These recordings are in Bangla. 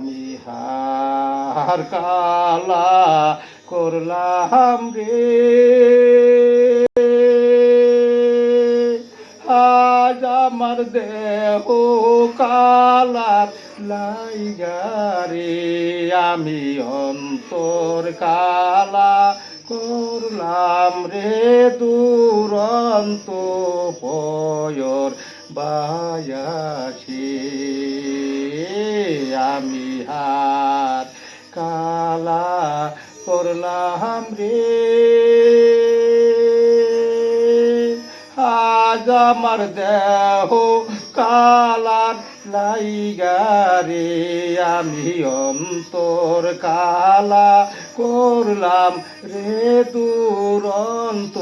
আমি হার কালা করলাম রে। আজ আমার দেহ কালার লাইগারে আমি অন্তর কালা করলাম রে দুরন্ত পয়র বায়াসি। আমি হাত কালা করলাম রে। আজ আমার দেহ কালার লাইগারে আমি অন্তর কালা করলাম রে দুরন্ত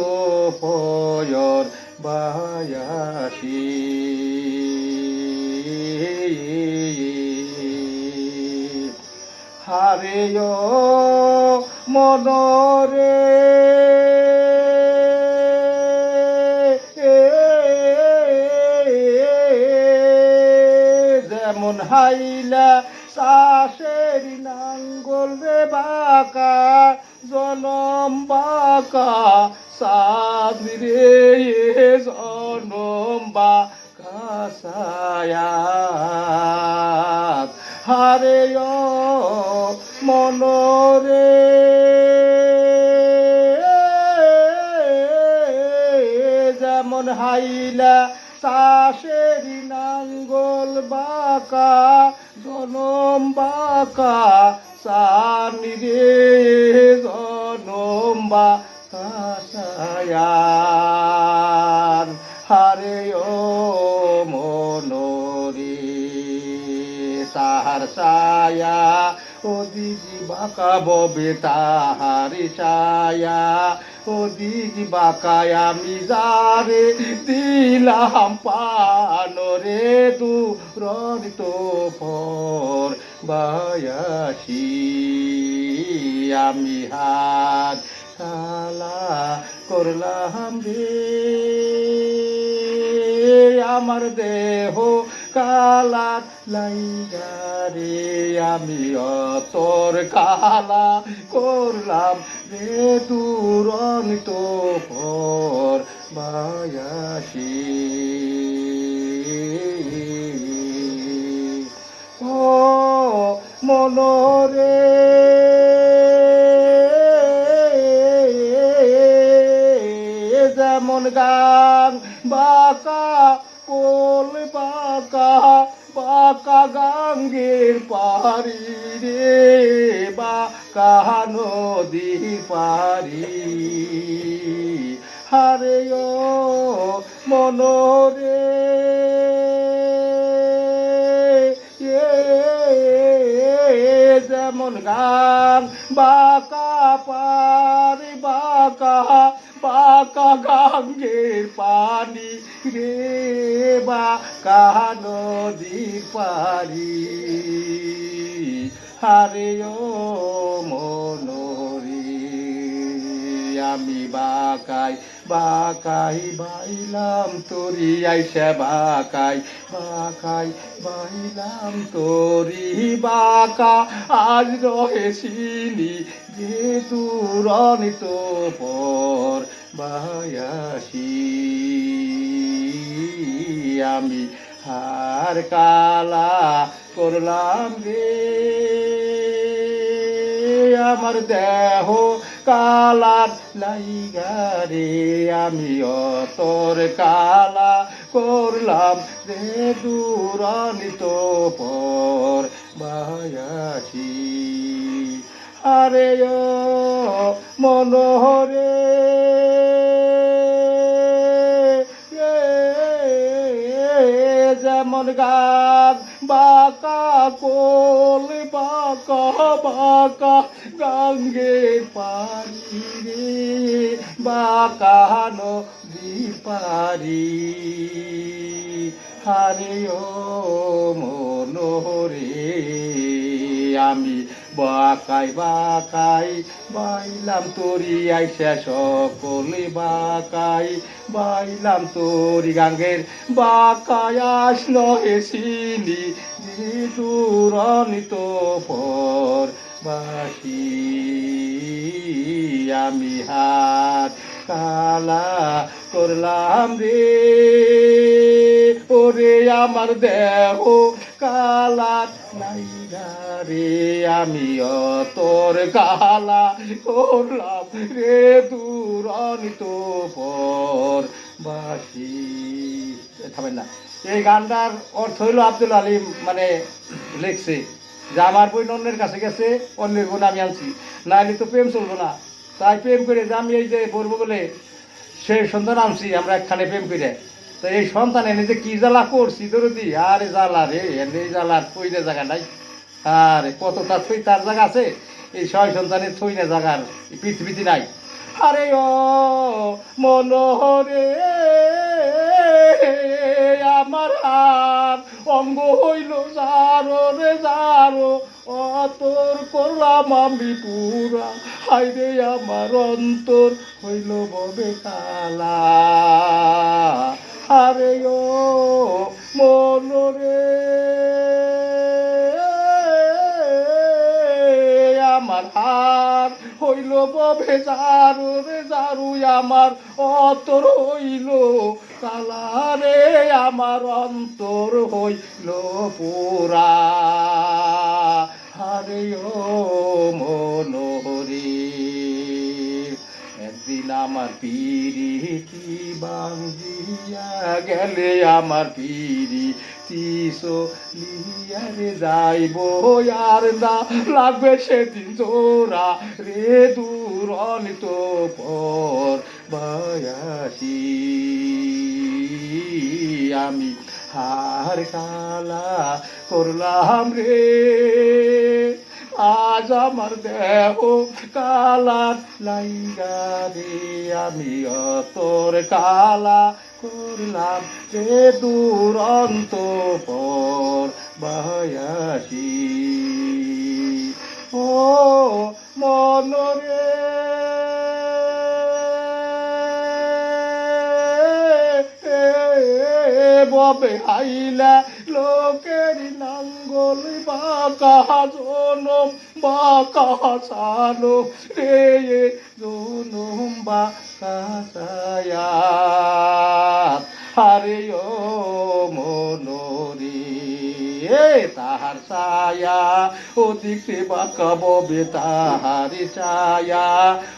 পয়র বায়াসি। হারে মনরে হাইলা চাষের নাঙ্গল রে বাঁকা জনম বাঁকা সাদ রে জনম বাঁকা সায়াত। হারে মনরে যেমন হাইলা চাষের নাঙ্গল বাঁকা জনম বাঁকা সানি রে জনম বাঁকা সায়ান হারে ও মনোরে, তাহার সায়া ও দিদি বাঁকা ববে তাহারি ছায়া ও দিদি বাঁকায় আমি যারে দিলাম পানরে দু রনিত পর বায়াসি। আমি হাত কালা করলাম রে, আমার দেহ কালার লাইগারে আমি অতর কালা করলাম রে তুরন্ত পর বায়াসি ও মনরে। যেমন গান বাঁকা, কোল বাঁকা বাঁকা গাঙ্গের পারি রে বাঁকা নদী পারি হারে ও মনরে যেমন গান, বাঁকা পারি বাঁকা বাঁকা গাঙ্গের পানি রে। বাঁকা নদীর পারি। হারে ও মনোরি, আমি বাকাই বাকাই বাইলাম তোরি আইসা বাকাই বাকাই বাইলাম তোরি, বাকা আজ রহেছিলি যে দূরনিত পর বায়াসি। আমি হার কালা করলাম রে। আমার দেহ কালার লাইগারে আমি অতর কালা করলাম রে। দূরানিত পর বায়াসি আরে মনোহরে। যেমন গান, বাঁকা কোল, বাঁকা বাঁকা গঙ্গে পারি রে বাঁকানো দি পারি। হারি ও মনোরে আমি বাকাই বাকাই, বাইলাম তোরি আইসা সকলে বাকাই, বাইলাম তোরি গাঙ্গের বাকাই আসল এসিনি দুরনিত পর বাসি আমি হাত কালা করলাম রে, ওরে আমার দেহ কালা নাইগা রে আমি অতর কালা করলাম রে দূরনিত পর বাসি। থামেন না। এই গানটার অর্থ হইল আব্দুল আলিম মানে লিখছে যে, আমার বই অন্যের কাছে গেছে, অন্যের বোন আমি আনছি। নাহলে তো প্রেম চলবো না। তাই প্রেম করে যে, আমি এই যে বলব বলে সে সন্তান আনছি, আমরা একখানে প্রেম করে। তো এই সন্তান এনে যে কি জ্বালা করছি, দরদি? আরে জ্বালা রে এনে জ্বালার থইলে জায়গা নাই। আরে, কত তার থই তার জায়গা আছে? এই ছয় সন্তানের থই না জায়গার পৃথিবীতে নাই। আরে ও মনোহরে, আমার হাত অঙ্গ হইল যারো রে যারো, অতর করলাম আমি পুরা। হাইরে আমার অন্তর হইল ববে কালা। হইল বেজারু আমার অতর হইল। কালারে আমার অন্তর হইল পুরা। হারে ও মনোহরি আমার পিরিতি বাঙ্গিয়া গেলে আমার পিরি তিসো লিয়ারে যাইব। আর না লাগবে সেদিন তোরা রে দূরনিত পর বায়াসি। আমি হার কালা করলাম রে। আজ আমার দেহ কালার লাইগা রে আমি অতর কালা করলাম রে দুরন্ত পর বায়াসি ও মনরে ববে হাইলা লোকের নাঙ্গল বাঁকা জনম বাঁকা সানো রে জনম বাঁকা সায়া হারে ও মনোরে। এ তাহার ছায়া ওদিকে বাঁকা ববে তাহারে ছায়া।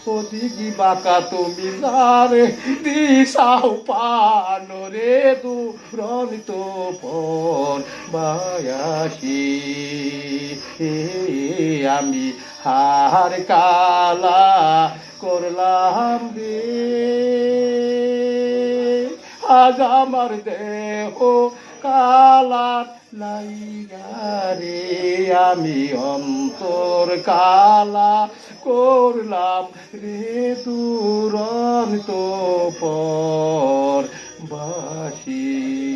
ওদিকে বাঁকা তুমি যারে দিশাও পানো রে দুরনিত পর বায়াসি। আমি হার কালা করলাম রে। আজ আমার দেহ কালার নাইগারে আমি অন্তর কালা করলাম রে দুরন্ত পর বাসী।